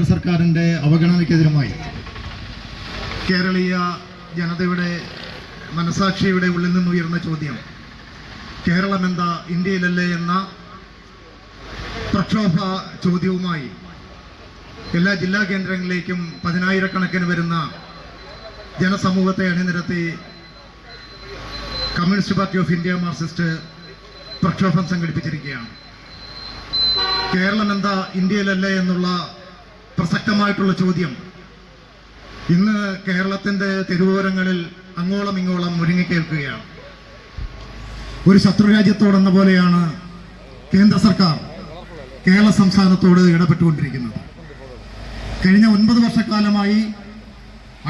കേന്ദ്ര സർക്കാരിന്റെ അവഗണനയ്ക്കെതിരുമായി കേരളീയ ജനതയുടെ മനസാക്ഷിയുടെ ഉള്ളിൽ നിന്നുയർന്ന ചോദ്യം കേരളം എന്താ ഇന്ത്യയിലല്ലേ എന്ന പ്രക്ഷോഭ ചോദ്യവുമായി എല്ലാ ജില്ലാ കേന്ദ്രങ്ങളിലേക്കും പതിനായിരക്കണക്കിന് വരുന്ന ജനസമൂഹത്തെ അണിനിരത്തി Communist Party of India Marxist പ്രക്ഷോഭം സംഘടിപ്പിച്ചിരിക്കുകയാണ്. കേരളം എന്താ ഇന്ത്യയിലല്ലേ എന്നുള്ള പ്രസക്തമായിട്ടുള്ള ചോദ്യം. ഇന്ന് കേരളത്തിന്റെ തെരുവോരങ്ങളിൽ അങ്ങോളം ഇങ്ങോളം മുരുങ്ങിക്കേൽക്കുകയാണ് ഒരു ശത്രുരാജ്യത്തോടെന്ന പോലെയാണ് കേന്ദ്ര സർക്കാർ കേരള സംസ്ഥാനത്തോട് ഇടപെട്ടുകൊണ്ടിരിക്കുന്നത്. കഴിഞ്ഞ ഒൻപത് വർഷക്കാലമായി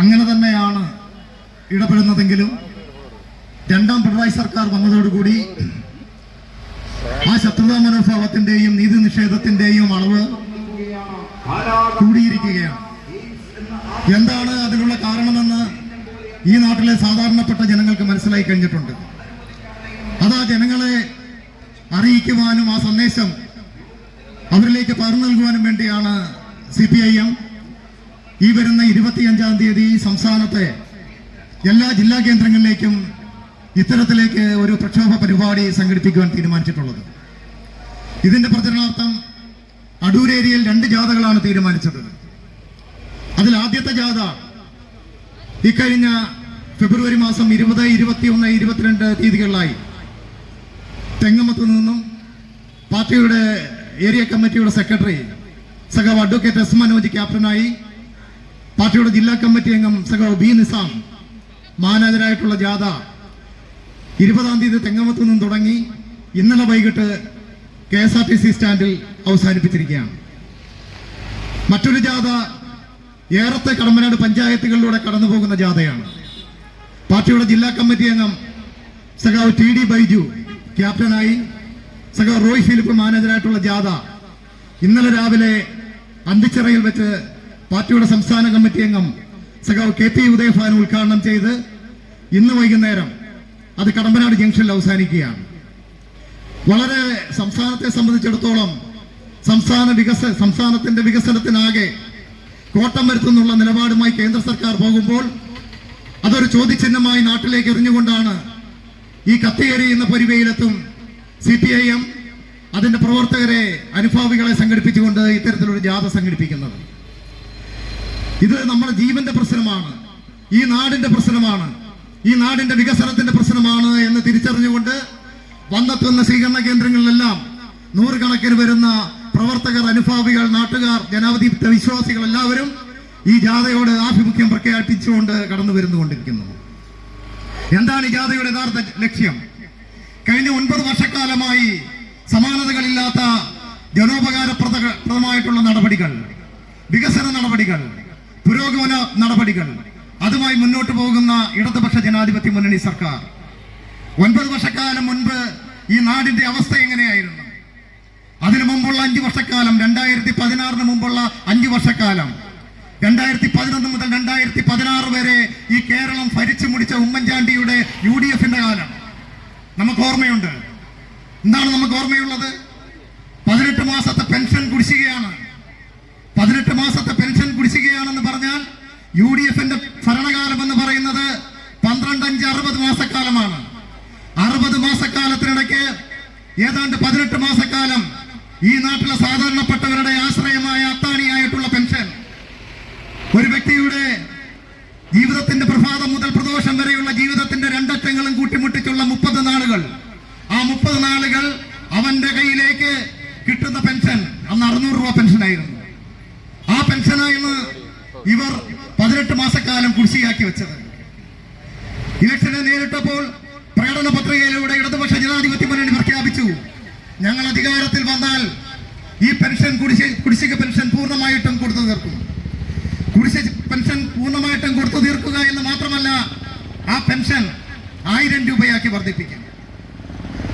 അങ്ങനെ തന്നെയാണ് ഇടപെടുന്നതെങ്കിലും രണ്ടാം പിണറായി സർക്കാർ വന്നതോടുകൂടി ആ ശത്രുതാ മനോഭാവത്തിന്റെയും നീതി നിഷേധത്തിന്റെയും അളവ് കൂടിയിരിക്കുകയാണ്. എന്താണ് അതിനുള്ള കാരണമെന്ന് ഈ നാട്ടിലെ സാധാരണപ്പെട്ട ജനങ്ങൾക്ക് മനസ്സിലായി കഴിഞ്ഞിട്ടുണ്ട്. അത് ആ ജനങ്ങളെ അറിയിക്കുവാനും ആ സന്ദേശം അവരിലേക്ക് പകർന്നു നൽകുവാനും വേണ്ടിയാണ് സി പി ഐ എം ഈ വരുന്ന ഇരുപത്തിയഞ്ചാം തീയതി സംസ്ഥാനത്തെ എല്ലാ ജില്ലാ കേന്ദ്രങ്ങളിലേക്കും ഇത്തരത്തിലേക്ക് ഒരു പ്രക്ഷോഭ പരിപാടി സംഘടിപ്പിക്കുവാൻ തീരുമാനിച്ചിട്ടുള്ളത്. ഇതിന്റെ പ്രചരണാർത്ഥം അടൂർ ഏരിയയിൽ രണ്ട് ജാഥകളാണ് തീരുമാനിച്ചത്. അതിൽ ആദ്യത്തെ ജാഥ ഇക്കഴിഞ്ഞ ഫെബ്രുവരി മാസം ഇരുപത് ഇരുപത്തിയൊന്ന് ഇരുപത്തിരണ്ട് തീയതികളിലായി. തെങ്ങമത്ത് നിന്നും പാർട്ടിയുടെ ഏരിയ കമ്മിറ്റിയുടെ സെക്രട്ടറി സഖാവ് അഡ്വക്കേറ്റ് എസ് മനോജ് ക്യാപ്റ്റനായി പാർട്ടിയുടെ ജില്ലാ കമ്മിറ്റി അംഗം സഖാവ് ബി നിസാം മാനേജരായിട്ടുള്ള ജാഥ ഇരുപതാം തീയതി തെങ്ങമത്ത് നിന്നും തുടങ്ങി. ഇന്നലെ വൈകിട്ട് K S R T C സ്റ്റാൻഡിൽ അവസാനിപ്പിച്ചിരിക്കുകയാണ്. മറ്റൊരു ജാഥ ഏറത്തെ കടമ്പനാട് പഞ്ചായത്തുകളിലൂടെ കടന്നു പോകുന്ന ജാഥയാണ്. പാർട്ടിയുടെ ജില്ലാ കമ്മിറ്റി അംഗം സഖാവ് ടി ഡി ബൈജു ക്യാപ്റ്റനായി സഖാവ് റോയ് ഫിലിപ്പ് മാനേജറായിട്ടുള്ള ജാഥ ഇന്നലെ രാവിലെ അന്തിച്ചിറയിൽ വെച്ച് പാർട്ടിയുടെ സംസ്ഥാന കമ്മിറ്റി അംഗം സഖാവ് കെ പി ഉദയഭാൻ ഉദ്ഘാടനം ചെയ്ത് ഇന്ന് വൈകുന്നേരം അത് കടമ്പനാട് ജംഗ്ഷനിൽ അവസാനിക്കുകയാണ്. വളരെ സംസ്ഥാനത്തെ സംബന്ധിച്ചിടത്തോളം സംസ്ഥാന വികസ സംസ്ഥാനത്തിന്റെ വികസനത്തിനാകെ കോട്ടം വരുത്തുന്നുള്ള നിലപാടുമായി കേന്ദ്ര സർക്കാർ പോകുമ്പോൾ അതൊരു ചോദ്യചിഹ്നമായി നാട്ടിലേക്ക് എറിഞ്ഞുകൊണ്ടാണ് ഈ കത്തിയേറിയുന്ന പൊരുവയിലെത്തും സി പി ഐ എം അതിന്റെ പ്രവർത്തകരെ അനുഭാവികളെ സംഘടിപ്പിച്ചുകൊണ്ട് ഇത്തരത്തിലൊരു ജാഥ സംഘടിപ്പിക്കുന്നത്. ഇത് നമ്മുടെ ജീവന്റെ പ്രശ്നമാണ്. ഈ നാടിന്റെ പ്രശ്നമാണ്. ഈ നാടിന്റെ വികസനത്തിന്റെ പ്രശ്നമാണ് എന്ന് തിരിച്ചറിഞ്ഞുകൊണ്ട് വന്നെത്തുന്ന സ്വീകരണ കേന്ദ്രങ്ങളിലെല്ലാം നൂറുകണക്കിന് വരുന്ന പ്രവർത്തകർ അനുഭാവികൾ നാട്ടുകാർ ജനാധിപത്യ വിശ്വാസികൾ എല്ലാവരും ഈ ജാഥയോട് ആഭിമുഖ്യം പ്രഖ്യാപിച്ചുകൊണ്ട് കടന്നു വരുന്നുകൊണ്ടിരിക്കുന്നു. എന്താണ് ഈ ജാഥയുടെ യഥാർത്ഥ ലക്ഷ്യം? കഴിഞ്ഞ ഒൻപത് വർഷക്കാലമായി സമാനതകളില്ലാത്ത ജനോപകാരപ്രദമായിട്ടുള്ള നടപടികൾ വികസന നടപടികൾ പുരോഗമന നടപടികൾ അതുമായി മുന്നോട്ട് പോകുന്ന ഇടതുപക്ഷ ജനാധിപത്യ മുന്നണി സർക്കാർ ഒൻപത് വർഷക്കാലം മുൻപ് ഈ നാടിന്റെ അവസ്ഥ എങ്ങനെയായിരുന്നു? അതിനു മുമ്പുള്ള അഞ്ചു വർഷക്കാലം രണ്ടായിരത്തി പതിനാറിന് മുമ്പുള്ള അഞ്ചു വർഷക്കാലം. രണ്ടായിരത്തി പതിനൊന്ന് മുതൽ രണ്ടായിരത്തി പതിനാറ് വരെ ഈ കേരളം ഭരിച്ചു മുടിച്ച ഉമ്മൻചാണ്ടിയുടെ യു ഡി എഫിന്റെ കാലം. നമുക്ക് ഓർമ്മയുണ്ട്. എന്താണ് നമുക്ക് ഓർമ്മയുള്ളത്? പതിനെട്ട് മാസത്തെ പെൻഷൻ കുടിശ്ശികയാണ്. പതിനെട്ട് മാസത്തെ പെൻഷൻ കുടിശ്ശികയാണെന്ന് പറഞ്ഞാൽ യു ഡി എഫിന്റെ ഭരണകാലം എന്ന് പറയുന്നത് പന്ത്രണ്ട് അഞ്ച് അറുപത് അറുപത് മാസക്കാലത്തിനിടയ്ക്ക് ഏതാണ്ട് പതിനെട്ട് മാസക്കാലം ഈ നാട്ടിലെ സാധാരണപ്പെട്ടവരുടെ ആശ്രയമായ അത്താണിയായിട്ടുള്ള പെൻഷൻ. ഒരു വ്യക്തിയുടെ ജീവിതത്തിന്റെ പ്രഭാതം മുതൽ പ്രദോഷം വരെയുള്ള ജീവിതത്തിന്റെ രണ്ടറ്റങ്ങളും കൂട്ടിമുട്ടിച്ചുള്ള മുപ്പത് നാളുകൾ. ആ മുപ്പത് നാളുകൾ അവന്റെ കയ്യിലേക്ക് കിട്ടുന്ന പെൻഷൻ അന്ന് അറുന്നൂറ് രൂപ പെൻഷനായിരുന്നു. ആ പെൻഷനായിരുന്നു ഇവർ പതിനെട്ട് മാസക്കാലം കുടിശ്ശിയാക്കി വെച്ചത്. ഇലക്ഷനെ നേരിട്ടപ്പോൾ പ്രകടന പത്രികയിലൂടെ ഇടതുപക്ഷ ജനാധിപത്യ മുന്നണി പ്രഖ്യാപിച്ചു. ഞങ്ങൾ അധികാരത്തിൽ വന്നാൽ ഈ പെൻഷൻ കുടിശ്ശിക കുടിശ്ശിക പെൻഷൻ പൂർണമായിട്ടും കൊടുത്തു തീർക്കും. കുടിശ്ശിക പെൻഷൻ പൂർണമായിട്ടും കൊടുത്തു തീർക്കുക എന്ന് മാത്രമല്ല ആ പെൻഷൻ ആയിരം രൂപയാക്കി വർദ്ധിപ്പിക്കും.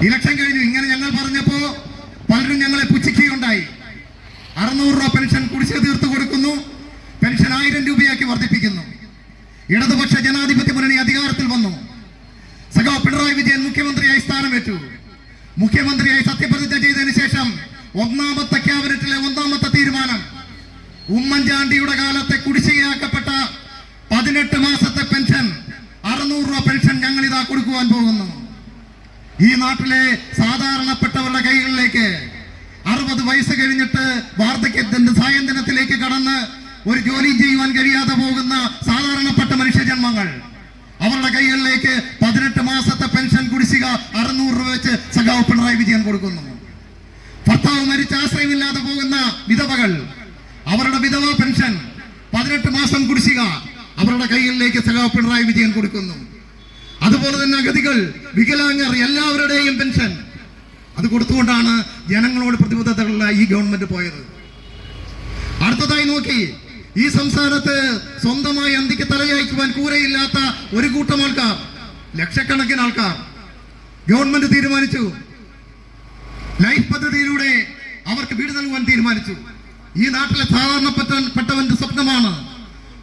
ഇലക്ഷൻ കഴിഞ്ഞു. ഇങ്ങനെ ഞങ്ങൾ പറഞ്ഞപ്പോ പലരും ഞങ്ങളെ പുച്ഛിക്കുകയുണ്ടായി. അറുന്നൂറ് രൂപ പെൻഷൻ കുടിശ്ശിക തീർത്തു കൊടുക്കുന്നു. പെൻഷൻ ആയിരം രൂപയാക്കി വർദ്ധിപ്പിക്കുന്നു. ഇടതുപക്ഷ ജനാധിപത്യ മുന്നണി അധികാരത്തിൽ വന്നു സഖാ പിണറായി വിജയൻ സ്ഥാനമേറ്റു മുഖ്യമന്ത്രിയായി സത്യപ്രതിജ്ഞ ചെയ്തതിനു ശേഷം ഒന്നാമത്തെ ക്യാബിനറ്റിലെ ഒന്നാമത്തെ തീരുമാനം. ഉമ്മൻചാണ്ടിയുടെ കാലത്തെ കുടിശ്ശികയാക്കപ്പെട്ട പതിനെട്ട് മാസത്തെ പെൻഷൻ അറുന്നൂറ് രൂപ പെൻഷൻ ഞങ്ങൾ ഇതാ കൊടുക്കുവാൻ പോകുന്നു. ഈ നാട്ടിലെ സാധാരണപ്പെട്ടവരുടെ കൈകളിലേക്ക് അറുപത് വയസ്സ് കഴിഞ്ഞിട്ട് വാർദ്ധക്യത്തിന്റെ സായന്തനത്തിലേക്ക് കടന്ന് ഒരു ജോലി ചെയ്യുവാൻ കഴിയാതെ പോകുന്ന സാധാരണപ്പെട്ട മനുഷ്യജന്മങ്ങൾ. അവരുടെ കൈകളിലേക്ക് പതിനെട്ട് മാസത്തെ പെൻഷൻ കുടിശ്ശിക അറുന്നൂറ് രൂപ വെച്ച് സഖാവ് പിണറായി വിജയൻ കൊടുക്കുന്നു. ഭർത്താവ് മരിച്ച ആശ്രയമില്ലാതെ പോകുന്ന വിധവകൾ അവരുടെ വിധവ പെൻഷൻ പതിനെട്ട് മാസം കുടിശ്ശിക അവരുടെ കൈകളിലേക്ക് സഖാവ് പിണറായി വിജയൻ കൊടുക്കുന്നു. അതുപോലെ തന്നെ അഗതികൾ വികലാംഗർ എല്ലാവരുടെയും പെൻഷൻ. അത് കൊടുത്തുകൊണ്ടാണ് ജനങ്ങളോട് പ്രതിബദ്ധതയുള്ള ഈ ഗവൺമെന്റ് പോയത്. അടുത്തതായി നോക്കി ഈ സംസ്ഥാനത്ത് സ്വന്തമായി അന്തിക്ക് തലയായിക്കുവാൻ കൂരയില്ലാത്ത ഒരു കൂട്ടം ആൾക്കാർ ലക്ഷക്കണക്കിന് ആൾക്കാർ. ഗവൺമെന്റ് തീരുമാനിച്ചു. ലൈഫ് പദ്ധതിയിലൂടെ അവർക്ക് വീട് നൽകുവാൻ തീരുമാനിച്ചു. ഈ നാട്ടിലെ സാധാരണപ്പെട്ടവന്റെ പെട്ടവന്റെ സ്വപ്നമാണ്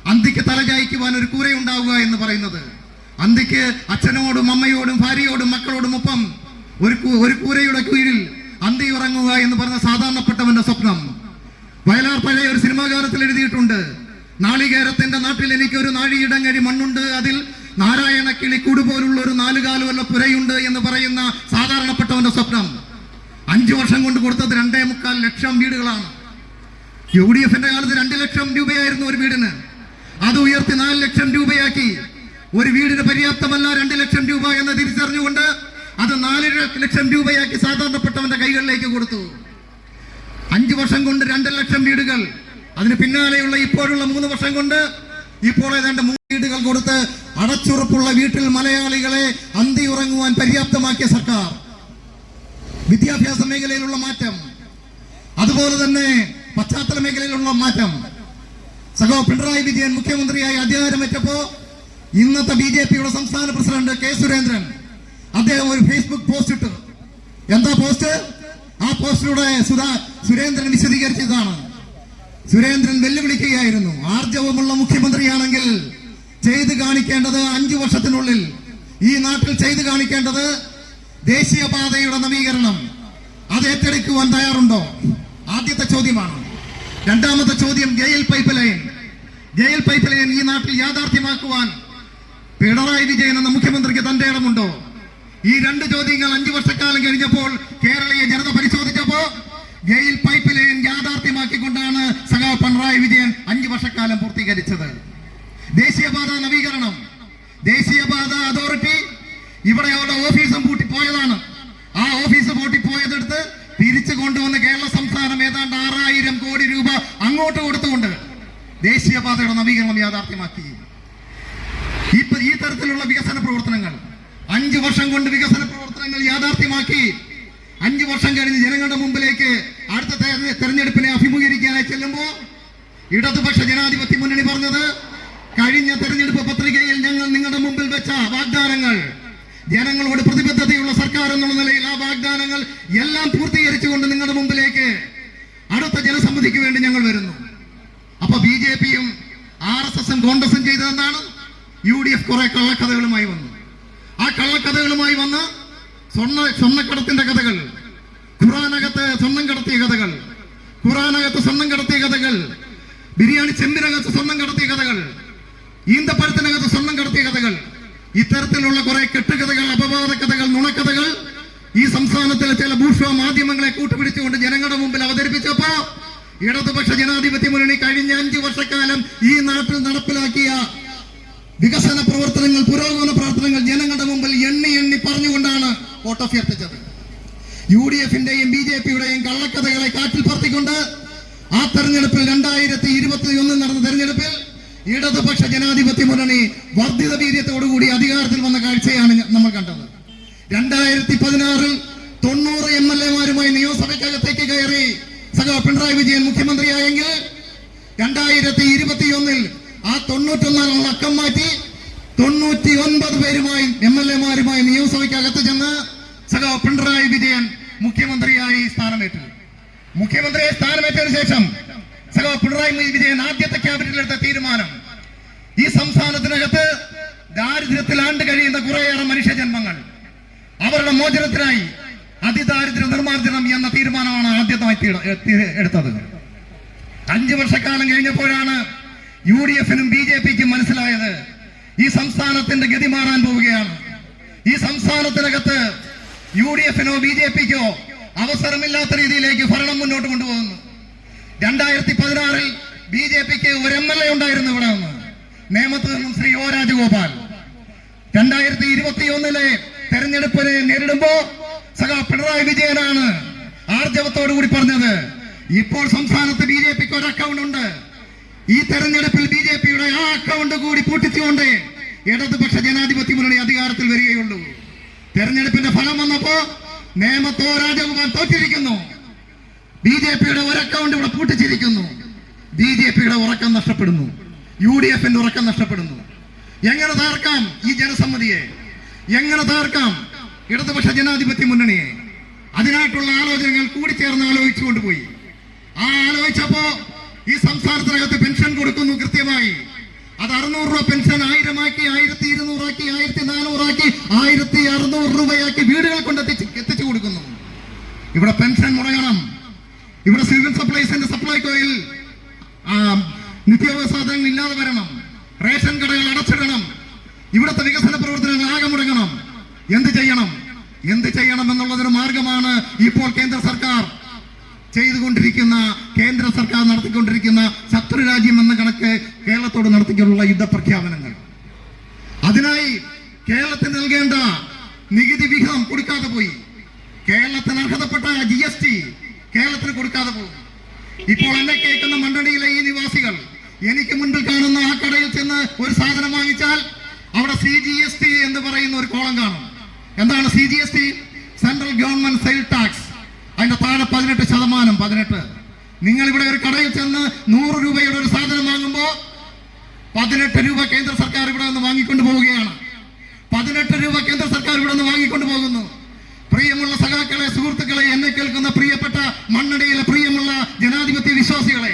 അന്തിക്ക് തലചായിക്കുവാൻ ഒരു കൂരയുണ്ടാവുക എന്ന് പറയുന്നത്. അന്തിക്ക് അച്ഛനോടും അമ്മയോടും ഭാര്യയോടും മക്കളോടും ഒപ്പം ഒരു ഒരു കൂരയുടെ കീഴിൽ അന്തി ഉറങ്ങുക എന്ന് പറഞ്ഞ സാധാരണപ്പെട്ടവന്റെ സ്വപ്നം. വയലാർ പഴയ ഒരു സിനിമാകാരത്തിൽ എഴുതിയിട്ടുണ്ട്. നാളികേരത്തിന്റെ നാട്ടിൽ എനിക്ക് ഒരു നാഴിയിടങ്ങഴി മണ്ണുണ്ട്. അതിൽ നാരായണ കിളിക്കൂട് പോലുള്ള ഒരു നാലുകാലുവല്ല പുരയുണ്ട് എന്ന് പറയുന്ന സാധാരണപ്പെട്ടവന്റെ സ്വപ്നം. അഞ്ചു വർഷം കൊണ്ട് കൊടുത്തത് രണ്ടേ മുക്കാൽ ലക്ഷം വീടുകളാണ്. യു ഡി എഫിന്റെ കാലത്ത് രണ്ട് ലക്ഷം രൂപയായിരുന്നു ഒരു വീടിന്. അത് ഉയർത്തി നാല് ലക്ഷം രൂപയാക്കി. ഒരു വീടിന് പര്യാപ്തമല്ല രണ്ട് ലക്ഷം രൂപ എന്ന് തിരിച്ചറിഞ്ഞുകൊണ്ട് അത് നാല് ലക്ഷം രൂപയാക്കി സാധാരണപ്പെട്ടവന്റെ കൈകളിലേക്ക് കൊടുത്തു. അഞ്ചു വർഷം കൊണ്ട് രണ്ടര ലക്ഷം വീടുകൾ. അതിന് പിന്നാലെയുള്ള ഇപ്പോഴുള്ള മൂന്ന് വർഷം കൊണ്ട് ഇപ്പോൾ ഏതാണ്ട് മൂന്ന് വീടുകൾ കൊടുത്ത് അടച്ചുറപ്പുള്ള വീട്ടിൽ മലയാളികളെ അന്തി ഉറങ്ങുവാൻ പര്യാപ്തമാക്കിയ സർക്കാർ. വിദ്യാഭ്യാസ മേഖലയിലുള്ള മാറ്റം. അതുപോലെ തന്നെ പശ്ചാത്തല മേഖലയിലുള്ള മാറ്റം. സഹോ പിണറായി വിജയൻ മുഖ്യമന്ത്രിയായി അധികാരമേറ്റപ്പോ ഇന്നത്തെ ബി ജെ പിയുടെ സംസ്ഥാന പ്രസിഡന്റ് കെ സുരേന്ദ്രൻ അദ്ദേഹം ഒരു ഫേസ്ബുക്ക് പോസ്റ്റ് ഇട്ടു. എന്താ പോസ്റ്റ്? ആ പോസ്റ്റിലൂടെ സുധാ സുരേന്ദ്രൻ വിശദീകരിച്ചതാണ്. സുരേന്ദ്രൻ വെല്ലുവിളിക്കുകയായിരുന്നു. ആർജവമുള്ള മുഖ്യമന്ത്രിയാണെങ്കിൽ ചെയ്തു കാണിക്കേണ്ടത് അഞ്ചു വർഷത്തിനുള്ളിൽ. ഈ നാട്ടിൽ ചെയ്തു കാണിക്കേണ്ടത് ദേശീയപാതയുടെ നവീകരണം. അത് ഏറ്റെടുക്കുവാൻ തയ്യാറുണ്ടോ? ആദ്യത്തെ ചോദ്യമാണ്. രണ്ടാമത്തെ ചോദ്യം GAIL pipe line GAIL pipe line ഈ നാട്ടിൽ യാഥാർത്ഥ്യമാക്കുവാൻ പിണറായി വിജയൻ എന്ന മുഖ്യമന്ത്രിക്ക് തന്റെ ഇടമുണ്ടോ? ഈ രണ്ട് ചോദ്യങ്ങൾ അഞ്ചു വർഷക്കാലം കഴിഞ്ഞപ്പോൾ കേരളീയ ജനത പരിശോധിച്ചപ്പോ ഗെയിൽ പൈപ്പ് ലൈൻ യാഥാർത്ഥ്യമാക്കിക്കൊണ്ടാണ് സഖാ പിണറായി വിജയൻ അഞ്ചു വർഷക്കാലം പൂർത്തീകരിച്ചത്. ദേശീയപാത നവീകരണം ദേശീയപാത അതോറിറ്റി ഇവിടെ അവരുടെ ഓഫീസും പൂട്ടിപ്പോയതാണ്. ആ ഓഫീസ് പൂട്ടിപ്പോയതെടുത്ത് തിരിച്ചു കൊണ്ടുവന്ന് കേരള സംസ്ഥാനം ഏതാണ്ട് ആറായിരം കോടി രൂപ അങ്ങോട്ട് കൊടുത്തുകൊണ്ട് ദേശീയപാതയുടെ നവീകരണം യാഥാർത്ഥ്യമാക്കി. ഈ തരത്തിലുള്ള വികസന പ്രവർത്തനങ്ങൾ അഞ്ചു വർഷം കൊണ്ട് വികസന പ്രവർത്തനങ്ങൾ യാഥാർത്ഥ്യമാക്കി. അഞ്ചു വർഷം കഴിഞ്ഞ് ജനങ്ങളുടെ മുമ്പിലേക്ക് അടുത്ത തെരഞ്ഞെടുപ്പിനെ അഭിമുഖീകരിക്കാനായി ചെല്ലുമ്പോൾ ഇടതുപക്ഷ ജനാധിപത്യ മുന്നണി പറഞ്ഞത് കഴിഞ്ഞ തെരഞ്ഞെടുപ്പ് പത്രികയിൽ ഞങ്ങൾ നിങ്ങളുടെ മുമ്പിൽ വെച്ച വാഗ്ദാനങ്ങൾ ജനങ്ങളോട് പ്രതിബദ്ധതയുള്ള സർക്കാർ എന്നുള്ള നിലയിൽ ആ വാഗ്ദാനങ്ങൾ എല്ലാം പൂർത്തീകരിച്ചുകൊണ്ട് നിങ്ങളുടെ മുമ്പിലേക്ക് അടുത്ത ജനസമിതിക്ക് വേണ്ടി ഞങ്ങൾ വരുന്നു. അപ്പൊ ബി ജെ പിയും ആർ എസ് എസും കോൺഗ്രസും ചെയ്തതെന്താണ്? യു ഡി എഫ് കുറെ കള്ളക്കഥകളുമായി വന്നു. ആ കള്ളക്കഥകളുമായി വന്ന സ്വർണ സ്വർണക്കടത്തിന്റെ കഥകൾ. ഖുറാനകത്ത് സ്വർണം കടത്തിയ കഥകൾ. ഖുറാനകത്ത് സ്വർണം കടത്തിയ കഥകൾ. ബിരിയാണി ചെമ്പിനകത്ത് സ്വർണം കടത്തിയ കഥകൾ. ഈന്തപ്പഴത്തിനകത്ത് സ്വർണം കടത്തിയ കഥകൾ. ഇത്തരത്തിലുള്ള കുറെ കെട്ടുകഥകൾ അപവാദ കഥകൾ നുണക്കഥകൾ ഈ സംസ്ഥാനത്തിലെ ചില ഭൂഷ്വ മാധ്യമങ്ങളെ കൂട്ടുപിടിച്ചുകൊണ്ട് ജനങ്ങളുടെ മുമ്പിൽ അവതരിപ്പിച്ചപ്പോ ഇടതുപക്ഷ ജനാധിപത്യ മുന്നണി കഴിഞ്ഞ അഞ്ചു വർഷക്കാലം ഈ നാട്ടിൽ നടപ്പിലാക്കിയ വികസന പ്രവർത്തനങ്ങൾ പുരോഗമന പ്രവർത്തനങ്ങൾ ജനങ്ങളുടെ മുമ്പിൽ എണ്ണി എണ്ണി പറഞ്ഞുകൊണ്ടാണ് വോട്ട് അഭ്യർത്ഥിച്ചത് യു ഡി എഫിന്റെയും ബി ജെ പിയുടെയും കള്ളക്കഥകളെ കാറ്റിൽ പറത്തിക്കൊണ്ട് ആ തെരഞ്ഞെടുപ്പിൽ രണ്ടായിരത്തി ഇരുപത്തി ഒന്നിൽ നടന്ന തെരഞ്ഞെടുപ്പിൽ ഇടതുപക്ഷ ജനാധിപത്യ മുന്നണി വർദ്ധിത വീര്യത്തോടുകൂടി അധികാരത്തിൽ വന്ന കാഴ്ചയാണ് നമ്മൾ കണ്ടത്. രണ്ടായിരത്തി പതിനാറിൽ തൊണ്ണൂറ് എം എൽ എമാരുമായി നിയമസഭയ്ക്കകത്തേക്ക് കയറി സഖാ പിണറായി വിജയൻ മുഖ്യമന്ത്രിയായെങ്കിൽ രണ്ടായിരത്തി ഇരുപത്തിയൊന്നിൽ ആ തൊണ്ണൂറ്റൊന്നാം അക്കം മാറ്റി തൊണ്ണൂറ്റി ഒൻപത് പേരുമായി എം എൽ എമാരുമായി നിയമസഭയ്ക്കകത്ത് ചെന്ന് സഖാ പിണറായി വിജയൻ മുഖ്യമന്ത്രിയായി സ്ഥാനമേറ്റു. മുഖ്യമന്ത്രിയെ സ്ഥാനമേറ്റതിനു ശേഷം സഖാ പിണറായി വിജയൻ ആദ്യത്തെ ക്യാബിനറ്റിൽ എടുത്ത തീരുമാനം. ഈ സംസ്ഥാനത്തിനകത്ത് ദാരിദ്ര്യത്തിൽ ആണ്ട് കഴിയുന്ന കുറേയേറെ മനുഷ്യജന്മങ്ങൾ. അവരുടെ മോചനത്തിനായി അതിദാരിദ്ര്യ നിർമ്മാർജനം എന്ന തീരുമാനമാണ് ആദ്യമായി എടുത്തത്. അഞ്ചു വർഷക്കാലം കഴിഞ്ഞപ്പോഴാണ് യു ഡി എഫിനും ബി ജെ പിക്കും മനസ്സിലായത് ഈ സംസ്ഥാനത്തിന്റെ ഗതി മാറാൻ പോവുകയാണ്. ഈ സംസ്ഥാനത്തിനകത്ത് യു ഡി എഫിനോ ബി ജെ പിക്കോ അവസരമില്ലാത്ത രീതിയിലേക്ക് ഭരണം മുന്നോട്ട് കൊണ്ടുപോകുന്നു. രണ്ടായിരത്തി പതിനാറിൽ ബി ജെ പിക്ക് ഒരു എം എൽ എ ഉണ്ടായിരുന്നു ഇവിടെ നിന്ന്. നേമത്ത് നിന്നും ശ്രീ ഒ രാജഗോപാൽ. രണ്ടായിരത്തി ഇരുപത്തി ഒന്നിലെ തെരഞ്ഞെടുപ്പിനെ നേരിടുമ്പോ സഖാ പിണറായി വിജയനാണ് ആർജവത്തോടു കൂടി പറഞ്ഞത്. ഇപ്പോൾ സംസ്ഥാനത്ത് ബി ജെ പിക്ക് ഒരു അക്കൗണ്ട് ഉണ്ട്. ഈ തെരഞ്ഞെടുപ്പിൽ ബി ജെ പിയുടെ ആ അക്കൗണ്ട് കൂടി പൂട്ടിച്ചുകൊണ്ട് ഇടതുപക്ഷ ജനാധിപത്യ മുന്നണി അധികാരത്തിൽ വരികയുള്ളൂ. തെരഞ്ഞെടുപ്പിന്റെ ഫലം വന്നപ്പോ നേമത്തോ രാജഗോപാൽ തോറ്റിരിക്കുന്നു. ബി ജെ പിയുടെ ഒരു അക്കൗണ്ട് ഇവിടെ പൂട്ടിച്ചിരിക്കുന്നു. ബി ജെ പിയുടെ ഉറക്കം നഷ്ടപ്പെടുന്നു. യു ഡി എഫിന്റെ ഉറക്കം നഷ്ടപ്പെടുന്നു. എങ്ങനെ തകർക്കാം ഈ ജനസമ്മതിയെ? എങ്ങനെ തകർക്കാം ഇടതുപക്ഷ ജനാധിപത്യ മുന്നണിയെ? അതിനായിട്ടുള്ള ആലോചനകൾ കൂടിച്ചേർന്ന് ആലോചിച്ചുകൊണ്ട് പോയി. ആ ആലോചിച്ചപ്പോ ഈ സംസ്ഥാനത്തിനകത്ത് പെൻഷൻ കൊടുക്കുന്നു കൃത്യമായി. അത് അറുന്നൂറ് രൂപ പെൻഷൻ ആയിരമാക്കി ആയിരത്തി ഇരുന്നൂറാക്കി ആയിരത്തി നാനൂറാക്കി ആയിരത്തി അറുന്നൂറ് രൂപയാക്കി വീടുകൾ കൊണ്ട് എത്തിച്ച് കൊടുക്കുന്നു. ഇവിടെ പെൻഷൻ മുടങ്ങണം. ഇവിടെ സിവിൽ സപ്ലൈസിന്റെ സപ്ലൈകോയിൽ കോയിൽ നിത്യോപയോഗ സാധനങ്ങൾ ഇല്ലാതെ വരണം. റേഷൻ കടകൾ അടച്ചിടണം. ഇവിടുത്തെ വികസന പ്രവർത്തനങ്ങൾ ആകെ മുടങ്ങണം. എന്ത് ചെയ്യണം? എന്ത് ചെയ്യണം എന്നുള്ളതൊരു മാർഗമാണ് ഇപ്പോൾ കേന്ദ്ര സർക്കാർ. ചെയ്തുകൊണ്ടിരിക്കുന്ന കേന്ദ്ര സർക്കാർ നടത്തിക്കൊണ്ടിരിക്കുന്ന ശത്രു രാജ്യം എന്ന കണക്ക് കേരളത്തോട് നടത്തിക്കൊണ്ടുള്ള യുദ്ധപ്രഖ്യാപനങ്ങൾ. അതിനായി കേരളത്തിന് നൽകേണ്ട നികുതി വിഹിതം കൊടുക്കാതെ പോയി. കേരളത്തിന് അർഹതപ്പെട്ട ജി എസ് ടി കേരളത്തിന് കൊടുക്കാതെ പോകും ഇപ്പോൾ എന്നെ കേൾക്കുന്ന മണ്ഡലിയിലെ ഈ നിവാസികൾ എനിക്ക് മുൻപിൽ കാണുന്ന ആ കടയിൽ ചെന്ന് ഒരു സാധനം വാങ്ങിച്ചാൽ അവിടെ സി ജി എസ് ടി എന്ന് പറയുന്ന ഒരു കോളം കാണും. എന്താണ് C G S T? Central government sale tax അതിന്റെ താഴെ പതിനെട്ട് ശതമാനം പതിനെട്ട്. നിങ്ങൾ ഇവിടെ ഒരു കടയിൽ ചെന്ന് നൂറ് രൂപയുടെ ഒരു സാധനം വാങ്ങുമ്പോൾ പതിനെട്ട് രൂപ കേന്ദ്ര സർക്കാർ ഇവിടെ നിന്ന് വാങ്ങിക്കൊണ്ട് പോവുകയാണ്. പതിനെട്ട് രൂപ കേന്ദ്ര സർക്കാർ ഇവിടെ നിന്ന് വാങ്ങിക്കൊണ്ട് പോകുന്നു. പ്രിയമുള്ള സഖാക്കളെ സുഹൃത്തുക്കളെ എന്നെ കേൾക്കുന്ന പ്രിയപ്പെട്ട മണ്ണടിയിലെ പ്രിയമുള്ള ജനാധിപത്യ വിശ്വാസികളെ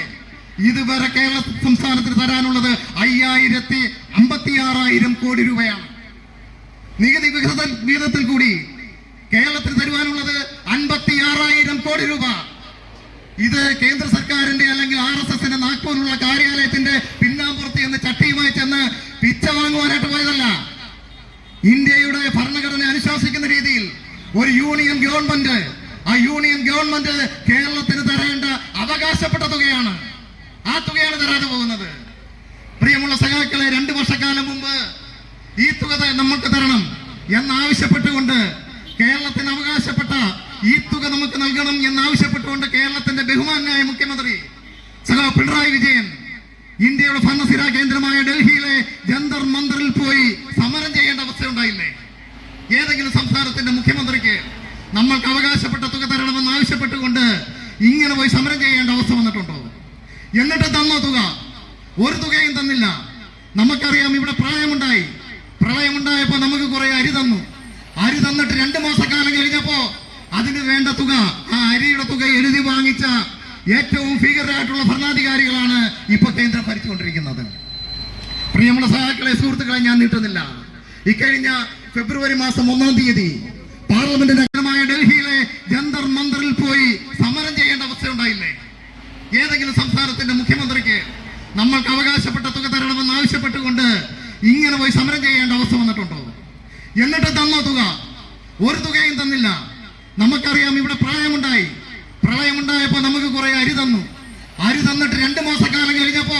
ഇതുവരെ കേരള സംസ്ഥാനത്തിന് തരാനുള്ളത് അയ്യായിരത്തി അമ്പത്തി ആറായിരം കോടി രൂപയാണ്. നികുതി വിഹിത വിഹിതത്തിൽ കൂടി കേരളത്തിന് തരുവാനുള്ളത് അൻപത്തി ആറായിരം കോടി രൂപ. ഇത് കേന്ദ്ര സർക്കാരിന്റെ അല്ലെങ്കിൽ ആർ എസ് എസിന്റെ നാഗ്പൂരിലുള്ള കാര്യാലയത്തിന്റെ പിന്നാമ്പുറത്ത് എന്ന് ചട്ടിയുമായി ചെന്ന് പിച്ച വാങ്ങുവാനായിട്ട് പോയതല്ല. ഇന്ത്യയുടെ ഭരണഘടന അനുശാസിക്കുന്ന രീതിയിൽ ഒരു യൂണിയൻ ഗവൺമെന്റ് ആ യൂണിയൻ ഗവൺമെന്റ് കേരളത്തിന് തരേണ്ട അവകാശപ്പെട്ട തുകയാണ്. ആ തുകയാണ് തരാതെ പോകുന്നത്. പ്രിയമുള്ള സഖാക്കളെ രണ്ടു വർഷക്കാലം മുമ്പ് ഈ തുക നമ്മൾക്ക് തരണം എന്നാവശ്യപ്പെട്ടുകൊണ്ട് കേരളത്തിന് അവകാശപ്പെട്ട ഈ തുക നമുക്ക് നൽകണം എന്നാവശ്യപ്പെട്ടുകൊണ്ട് കേരളത്തിന്റെ ബഹുമാനായ മുഖ്യമന്ത്രി സഖാ പിണറായി വിജയൻ ഇന്ത്യയുടെ ഭരണസ്ഥിര കേന്ദ്രമായ ഡൽഹിയിലെ ജന്തർ മന്ദറിൽ പോയി സമരം ചെയ്യേണ്ട അവസ്ഥ ഉണ്ടായില്ലേ? ഏതെങ്കിലും സംസ്ഥാനത്തിന്റെ മുഖ്യമന്ത്രിക്ക് നമ്മൾക്ക് അവകാശപ്പെട്ട തുക തരണമെന്ന് ആവശ്യപ്പെട്ടുകൊണ്ട് ഇങ്ങനെ പോയി സമരം ചെയ്യേണ്ട അവസ്ഥ വന്നിട്ടുണ്ടോ? എന്നിട്ട് തന്ന തുക? ഒരു തുകയും തന്നില്ല. നമുക്കറിയാം ഇവിടെ പ്രളയമുണ്ടായി പ്രളയമുണ്ടായപ്പോ നമുക്ക് കുറെ അരി തന്നു. അരി തന്നിട്ട് രണ്ട് മാസക്കാലം കഴിഞ്ഞപ്പോ അതിന് വേണ്ട തുക ആ അരിയുടെ തുക എഴുതി വാങ്ങിച്ച ഏറ്റവും ഭീകരരായിട്ടുള്ള ഭരണാധികാരികളാണ് ഇപ്പൊ കേന്ദ്രം ഭരിച്ചുകൊണ്ടിരിക്കുന്നത്. പ്രിയമുള്ള സഹാക്കളെ സുഹൃത്തുക്കളെ ഞാൻ നീട്ടുന്നില്ല. ഇക്കഴിഞ്ഞ ഫെബ്രുവരി മാസം ഒന്നാം തീയതി പാർലമെന്റ് നഗരമായ ഡൽഹിയിലെ ജന്തർ മന്ദറിൽ പോയി സമരം ചെയ്യേണ്ട അവസ്ഥ ഉണ്ടായില്ലേ? ഏതെങ്കിലും സംസ്ഥാനത്തിന്റെ മുഖ്യമന്ത്രിക്ക് നമ്മൾക്ക് അവകാശപ്പെട്ട തുക തരണമെന്ന് ആവശ്യപ്പെട്ടുകൊണ്ട് ഇങ്ങനെ പോയി സമരം ചെയ്യേണ്ട അവസ്ഥ വന്നിട്ടുണ്ടോ? എന്നിട്ട് തന്ന തുക? ഒരു തുകയും തന്നില്ല. നമുക്കറിയാം ഇവിടെ പ്രളയമുണ്ടായി പ്രളയമുണ്ടായപ്പോ നമുക്ക് കുറെ അരി തന്നു. അരി തന്നിട്ട് രണ്ട് മാസക്കാലം കഴിഞ്ഞപ്പോ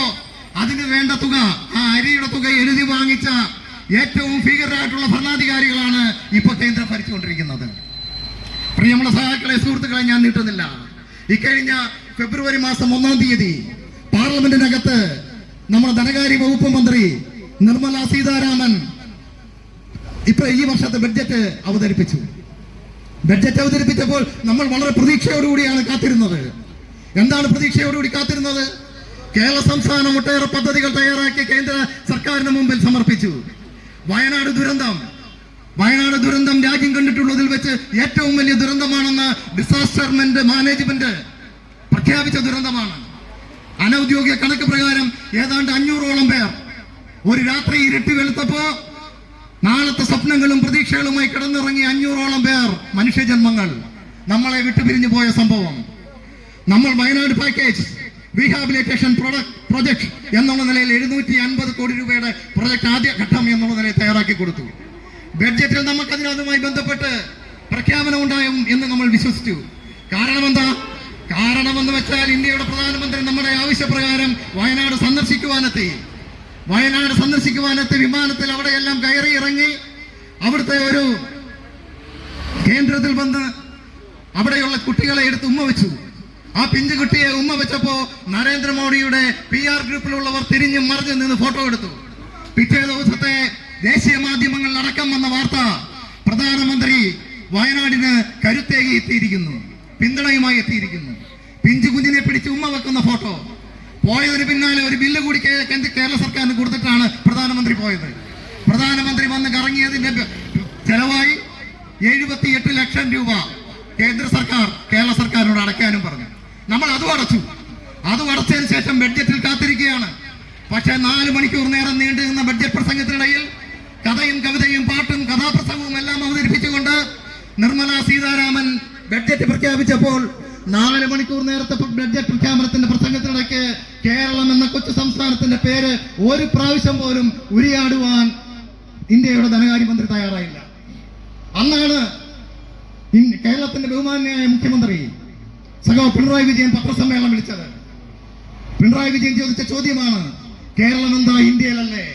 അതിന് വേണ്ട തുക ആ അരിയുടെ തുക എഴുതി വാങ്ങിച്ച ഏറ്റവും ഭീകരരായിട്ടുള്ള ഭരണാധികാരികളാണ് ഇപ്പൊ കേന്ദ്രം ഭരിച്ചുകൊണ്ടിരിക്കുന്നത്. പ്രിയമുള്ള സഹാക്കളെ സുഹൃത്തുക്കളെ ഞാൻ നീട്ടുന്നില്ല. ഇക്കഴിഞ്ഞ ഫെബ്രുവരി മാസം ഒന്നാം തീയതി പാർലമെന്റിനകത്ത് നമ്മുടെ ധനകാര്യ വകുപ്പ് മന്ത്രി നിർമ്മല സീതാരാമൻ ഇപ്പൊ ഈ വർഷത്തെ ബഡ്ജറ്റ് അവതരിപ്പിച്ചു. ബഡ്ജറ്റ് അവതരിപ്പിച്ചപ്പോൾ നമ്മൾ വളരെ പ്രതീക്ഷയോടുകൂടിയാണ് കാത്തിരുന്നത്. എന്താണ് പ്രതീക്ഷയോടുകൂടി കാത്തിരുന്നത്? കേരള സംസ്ഥാനം ഒട്ടേറെ പദ്ധതികൾ തയ്യാറാക്കി കേന്ദ്ര സർക്കാരിന് മുമ്പിൽ സമർപ്പിച്ചു. വയനാട് ദുരന്തം. വയനാട് ദുരന്തം രാജ്യം കണ്ടിട്ടുള്ളതിൽ വെച്ച് ഏറ്റവും വലിയ ദുരന്തമാണെന്ന് ഡിസാസ്റ്റർമെന്റ് മാനേജ്മെന്റ് പ്രഖ്യാപിച്ച ദുരന്തമാണ്. അനൌദ്യോഗിക കണക്ക് പ്രകാരം ഏതാണ്ട് അഞ്ഞൂറോളം പേർ ഒരു രാത്രി ഇരുട്ടി വെളുത്തപ്പോ നാളത്തെ സ്വപ്നങ്ങളും പ്രതീക്ഷകളുമായി കിടന്നിറങ്ങിയ അഞ്ഞൂറോളം പേർ മനുഷ്യജന്മങ്ങൾ നമ്മളെ വിട്ടുപിരിഞ്ഞു പോയ സംഭവം. നമ്മൾ വയനാട് പാക്കേജ് റീഹാബിലിറ്റേഷൻ പ്രൊജക്ട് എന്നുള്ള നിലയിൽ എഴുന്നൂറ്റി അൻപത് കോടി രൂപയുടെ പ്രൊജക്ട് ആദ്യ ഘട്ടം എന്നുള്ള നിലയിൽ തയ്യാറാക്കി കൊടുത്തു. ബഡ്ജറ്റിൽ നമുക്ക് അതിനതുമായി ബന്ധപ്പെട്ട് പ്രഖ്യാപനം ഉണ്ടായും എന്ന് നമ്മൾ വിശ്വസിച്ചു. കാരണം എന്താ? കാരണമെന്ന് വെച്ചാൽ ഇന്ത്യയുടെ പ്രധാനമന്ത്രി നമ്മുടെ ആവശ്യപ്രകാരം വയനാട് സന്ദർശിക്കുവാനെത്തി. വയനാട് സന്ദർശിക്കുവാനത്തെ വിമാനത്തിൽ അവിടെയെല്ലാം കയറി ഇറങ്ങി അവിടുത്തെ ഒരു കേന്ദ്രത്തിൽ വന്ന് അവിടെയുള്ള കുട്ടികളെ എടുത്ത് ഉമ്മ വെച്ചു. ആ പിഞ്ചു കുട്ടിയെ ഉമ്മ വെച്ചപ്പോ നരേന്ദ്രമോദിയുടെ പി ആർ ഗ്രൂപ്പിലുള്ളവർ തിരിഞ്ഞു മറിഞ്ഞു നിന്ന് ഫോട്ടോ എടുത്തു. പിറ്റേ ദിവസത്തെ ദേശീയ മാധ്യമങ്ങളിൽ അടക്കം വന്ന വാർത്ത പ്രധാനമന്ത്രി വയനാടിന് കരുത്തേകി എത്തിയിരിക്കുന്നു പിന്തുണയുമായി എത്തിയിരിക്കുന്നു. പിഞ്ചു കുഞ്ഞിനെ പിടിച്ച് ഉമ്മ വെക്കുന്ന ഫോട്ടോ. പോയതിന് പിന്നാലെ ഒരു ബില്ല് കൂടി കേരള സർക്കാരിന് കൊടുത്തിട്ടാണ് പ്രധാനമന്ത്രി പോയത്. പ്രധാനമന്ത്രി വന്ന് കറങ്ങിയതിന്റെ ചെലവായി എഴുപത്തിയെട്ട് ലക്ഷം രൂപ കേന്ദ്ര സർക്കാർ കേരള സർക്കാരിനോട് അടയ്ക്കാനും പറഞ്ഞു. നമ്മൾ അതും അടച്ചു. അതും അടച്ചതിന് ശേഷം ബഡ്ജറ്റിൽ കാത്തിരിക്കുകയാണ്. പക്ഷേ നാല് മണിക്കൂർ നേരം നീണ്ടു നിന്ന ബഡ്ജറ്റ് പ്രസംഗത്തിനിടയിൽ കഥയും കവിതയും പാട്ടും കഥാപ്രസംഗവും എല്ലാം അവതരിപ്പിച്ചുകൊണ്ട് നിർമ്മല സീതാരാമൻ ബഡ്ജറ്റ് പ്രഖ്യാപിച്ചപ്പോൾ നാല് മണിക്കൂർ നേരത്തെ ബഡ്ജറ്റ് പ്രഖ്യാപനത്തിന്റെ പ്രസംഗത്തിനിടയ്ക്ക് കേരളം എന്ന കൊച്ചു സംസ്ഥാനത്തിന്റെ പേര് ഒരു പ്രാവശ്യം പോലും ഉരിയാടുവാൻ ഇന്ത്യയുടെ ധനകാര്യമന്ത്രി തയ്യാറായില്ല. അന്നാണ് കേരളത്തിന്റെ ബഹുമാനായ മുഖ്യമന്ത്രി സഖാവ് പിണറായി വിജയൻ പത്രസമ്മേളനം വിളിച്ചത്. പിണറായി വിജയൻ ചോദിച്ച ചോദ്യമാണ് കേരളം എന്താ ഇന്ത്യയിലല്ലേ?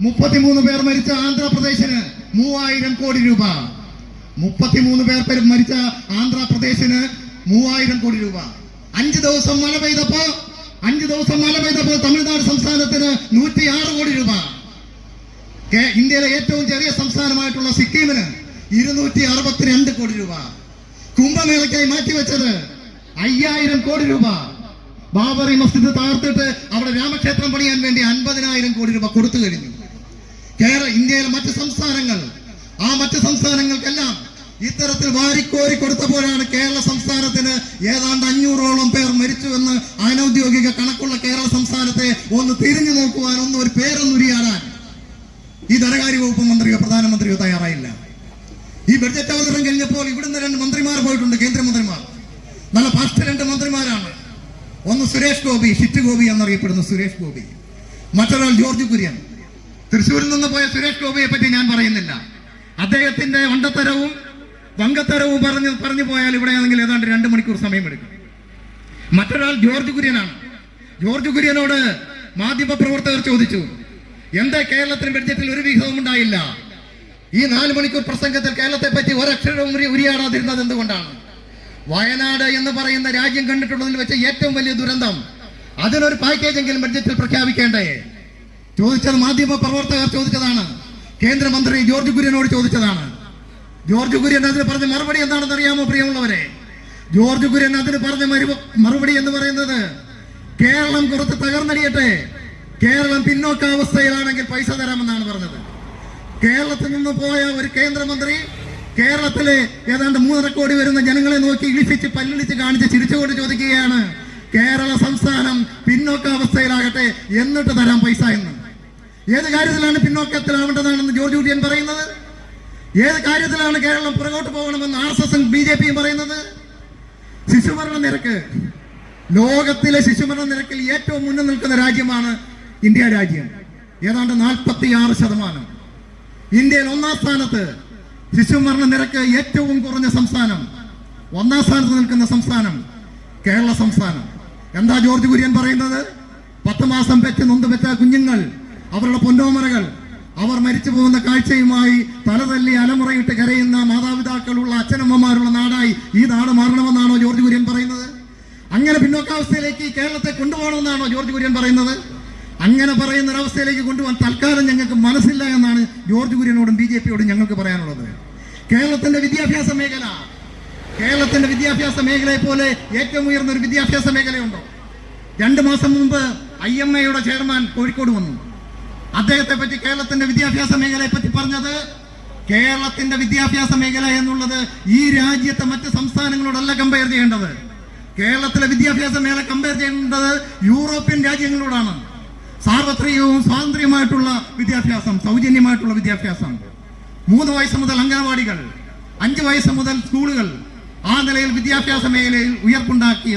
മുപ്പത്തിമൂന്ന് പേർ മരിച്ച ആന്ധ്രാപ്രദേശിന് മൂവായിരം കോടി രൂപ. മുപ്പത്തിമൂന്ന് പേർ മരിച്ച ആന്ധ്രാപ്രദേശിന് മൂവായിരം കോടി രൂപ. അഞ്ച് ദിവസം മഴ പെയ്തപ്പോ അഞ്ച് ദിവസം മഴ പെയ്തപ്പോൾ തമിഴ്നാട് സംസ്ഥാനത്തിന് നൂറ്റി ആറ് കോടി രൂപ. ഇന്ത്യയിലെ ഏറ്റവും ചെറിയ സംസ്ഥാനമായിട്ടുള്ള സിക്കിമിന് ഇരുന്നൂറ്റി അറുപത്തിരണ്ട് കോടി രൂപ. കുംഭമേളയ്ക്കായി മാറ്റിവെച്ചത് അയ്യായിരം കോടി രൂപ. ബാബറി മസ്ജിദ് തകർത്തിട്ട് അവിടെ രാമക്ഷേത്രം പണിയാൻ വേണ്ടി അൻപതിനായിരം കോടി രൂപ കൊടുത്തു കഴിഞ്ഞു. കേരള ഇന്ത്യയിലെ മറ്റ് സംസ്ഥാനങ്ങൾ ആ മറ്റ് സംസ്ഥാനങ്ങൾക്കെല്ലാം ഇത്തരത്തിൽ വാരിക്കോരി കൊടുത്തപ്പോഴാണ് കേരള സംസ്ഥാനത്തിന് ഏതാണ്ട് അഞ്ഞൂറോളം പേർ മരിച്ചുവെന്ന് അനൌദ്യോഗിക കണക്കുള്ള കേരള സംസ്ഥാനത്തെ ഒന്ന് തിരിഞ്ഞു നോക്കുവാൻ ഒന്ന് ഒരു പേരൊന്നുരിയാടാൻ ഈ ധനകാര്യ വകുപ്പ് മന്ത്രിയോ പ്രധാനമന്ത്രിയോ തയ്യാറായില്ല. ഈ ബഡ്ജറ്റ് അവതരണം കഴിഞ്ഞപ്പോൾ ഇവിടുന്ന് രണ്ട് മന്ത്രിമാർ പോയിട്ടുണ്ട് കേന്ദ്രമന്ത്രിമാർ നല്ല ഫസ്റ്റ് രണ്ട് മന്ത്രിമാരാണ്. ഒന്ന് സുരേഷ് ഗോപി ഷിറ്റ് ഗോപി എന്നറിയപ്പെടുന്ന സുരേഷ് ഗോപി. മറ്റൊരാൾ ജോർജ് കുര്യൻ. തൃശ്ശൂരിൽ നിന്ന് പോയ സുരേഷ് ഗോപിയെ പറ്റി ഞാൻ പറയുന്നില്ല. അദ്ദേഹത്തിന്റെ വണ്ടത്തരവും വങ്കത്തരവും പറഞ്ഞ് പറഞ്ഞു പോയാൽ ഇവിടെ ആണെങ്കിൽ ഏതാണ്ട് രണ്ട് മണിക്കൂർ സമയമെടുക്കും. മറ്റൊരാൾ ജോർജ് കുര്യനാണ്. ജോർജ് കുര്യനോട് മാധ്യമപ്രവർത്തകർ ചോദിച്ചു എന്താ കേരളത്തിന് ബഡ്ജറ്റിൽ ഒരു വിഹിതവും ഉണ്ടായില്ല? ഈ നാല് മണിക്കൂർ പ്രസംഗത്തിൽ കേരളത്തെ പറ്റി ഒരക്ഷരവും ഉരിയാടാതിരുന്നത് എന്തുകൊണ്ടാണ്? വയനാട് എന്ന് പറയുന്ന രാജ്യം കണ്ടിട്ടുള്ളതിൽ വെച്ച് ഏറ്റവും വലിയ ദുരന്തം. അതിനൊരു പാക്കേജ് എങ്കിലും ബഡ്ജറ്റിൽ പ്രഖ്യാപിക്കേണ്ടേ? ചോദിച്ചത് മാധ്യമ പ്രവർത്തകർ ചോദിച്ചതാണ്. കേന്ദ്രമന്ത്രി ജോർജ് കുര്യനോട് ചോദിച്ചതാണ്. ജോർജ് കുര്യൻ അതിന് പറഞ്ഞ മറുപടി എന്താണെന്ന് അറിയാമോ പ്രിയമുള്ളവരെ? ജോർജ് കുര്യൻ അതിന് പറഞ്ഞ മറുപടി എന്ന് പറയുന്നത് കേരളം കുറച്ച് തകർന്നടിയട്ടെ. കേരളം പിന്നോക്കാവസ്ഥയിലാണെങ്കിൽ പൈസ തരാമെന്നാണ് പറഞ്ഞത്. കേരളത്തിൽ നിന്ന് പോയ ഒരു കേന്ദ്രമന്ത്രി കേരളത്തിലെ ഏതാണ്ട് മൂന്നര കോടി വരുന്ന ജനങ്ങളെ നോക്കി ഇളിപ്പിച്ച് പല്ലിളിച്ച് കാണിച്ച് ചിരിച്ചുകൊണ്ട് ചോദിക്കുകയാണ് കേരള സംസ്ഥാനം പിന്നോക്കാവസ്ഥയിലാകട്ടെ എന്നിട്ട് തരാം പൈസ എന്ന്. ഏത് കാര്യത്തിലാണ് പിന്നോക്കത്തിലാവേണ്ടതാണെന്ന് ജോർജ് കുര്യൻ പറയുന്നത്? ഏത് കാര്യത്തിലാണ് കേരളം പുറകോട്ട് പോകണമെന്ന് ആർ എസ് എസും ബി ജെ പിയും പറയുന്നത്? ശിശുമരണ നിരക്ക്. ലോകത്തിലെ ശിശുമരണ നിരക്കിൽ ഏറ്റവും മുന്നിൽ നിൽക്കുന്ന രാജ്യമാണ് ഇന്ത്യ രാജ്യം. ഏതാണ്ട് നാൽപ്പത്തി ആറ് ശതമാനം. ഇന്ത്യയിൽ ഒന്നാം സ്ഥാനത്ത് ശിശുമരണ നിരക്ക് ഏറ്റവും കുറഞ്ഞ സംസ്ഥാനം. ഒന്നാം സ്ഥാനത്ത് നിൽക്കുന്ന സംസ്ഥാനം കേരള സംസ്ഥാനം. എന്താ ജോർജ് കുര്യൻ പറയുന്നത്? പത്ത് മാസം പെറ്റ് നൊന്ത് പെറ്റ കുഞ്ഞുങ്ങൾ അവരുടെ പൊന്നോമറകൾ അവർ മരിച്ചു പോകുന്ന കാഴ്ചയുമായി തലതല്ലി അലമുറയിട്ട് കരയുന്ന മാതാപിതാക്കളുള്ള അച്ഛനമ്മമാരുള്ള നാടായി ഈ നാട് മാറണമെന്നാണോ ജോർജ് കുര്യൻ പറയുന്നത്? അങ്ങനെ പിന്നോക്കാവസ്ഥയിലേക്ക് കേരളത്തെ കൊണ്ടുപോകണമെന്നാണോ ജോർജ് കുര്യൻ പറയുന്നത്? അങ്ങനെ പറയുന്ന ഒരവസ്ഥയിലേക്ക് കൊണ്ടുപോകാൻ തൽക്കാലം ഞങ്ങൾക്ക് മനസ്സില്ല എന്നാണ് ജോർജ് കുര്യനോടും ബി ജെ പിയോടും ഞങ്ങൾക്ക് പറയാനുള്ളത്. കേരളത്തിന്റെ വിദ്യാഭ്യാസ മേഖല. കേരളത്തിന്റെ വിദ്യാഭ്യാസ മേഖലയെ പോലെ ഏറ്റവും ഉയർന്ന ഒരു വിദ്യാഭ്യാസ മേഖലയുണ്ടോ? രണ്ടു മാസം മുമ്പ് ഐ എം എയുടെ ചെയർമാൻ കോഴിക്കോട് വന്നു. അദ്ദേഹത്തെ പറ്റി കേരളത്തിന്റെ വിദ്യാഭ്യാസ മേഖലയെ പറ്റി പറഞ്ഞത് കേരളത്തിന്റെ വിദ്യാഭ്യാസ മേഖല എന്നുള്ളത് ഈ രാജ്യത്തെ മറ്റ് സംസ്ഥാനങ്ങളോടല്ല കമ്പയർ ചെയ്യേണ്ടത്. കേരളത്തിലെ വിദ്യാഭ്യാസ മേഖല കമ്പയർ ചെയ്യേണ്ടത് യൂറോപ്യൻ രാജ്യങ്ങളോടാണ്. സാർവത്രികവും സ്വാതന്ത്ര്യമായിട്ടുള്ള വിദ്യാഭ്യാസം സൗജന്യമായിട്ടുള്ള വിദ്യാഭ്യാസം. മൂന്ന് വയസ്സ് മുതൽ അംഗനവാടികൾ അഞ്ച് വയസ്സ് മുതൽ സ്കൂളുകൾ ആ നിലയിൽ വിദ്യാഭ്യാസ മേഖലയിൽ ഉയർപ്പുണ്ടാക്കിയ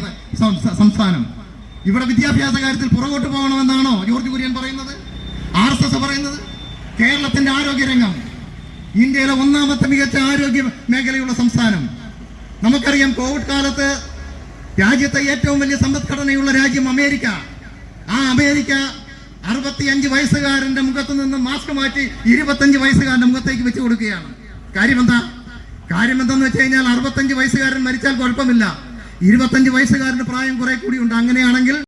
സംസ്ഥാനം. ഇവിടെ വിദ്യാഭ്യാസ കാര്യത്തിൽ പുറകോട്ട് പോകണമെന്നാണോ ജോർജ് കുര്യൻ പറയുന്നത്? ആർ എസ് എസ് പറയുന്നത്? കേരളത്തിന്റെ ആരോഗ്യരംഗം. ഇന്ത്യയിലെ ഒന്നാമത്തെ മികച്ച ആരോഗ്യ മേഖലയുള്ള സംസ്ഥാനം. നമുക്കറിയാം കോവിഡ് കാലത്ത് രാജ്യത്തെ ഏറ്റവും വലിയ സമ്പദ്ഘടനയുള്ള രാജ്യം അമേരിക്ക. ആ അമേരിക്ക അറുപത്തിയഞ്ച് വയസ്സുകാരന്റെ മുഖത്ത് നിന്ന് മാസ്ക് മാറ്റി ഇരുപത്തഞ്ച് വയസ്സുകാരന്റെ മുഖത്തേക്ക് വെച്ചു കൊടുക്കുകയാണ്. കാര്യം എന്താ കാര്യം വെച്ച് കഴിഞ്ഞാൽ അറുപത്തഞ്ച് വയസ്സുകാരൻ മരിച്ചാൽ കുഴപ്പമില്ല. ഇരുപത്തഞ്ച് വയസ്സുകാരന്റെ പ്രായം കുറെ കൂടി ഉണ്ട് അങ്ങനെയാണെങ്കിൽ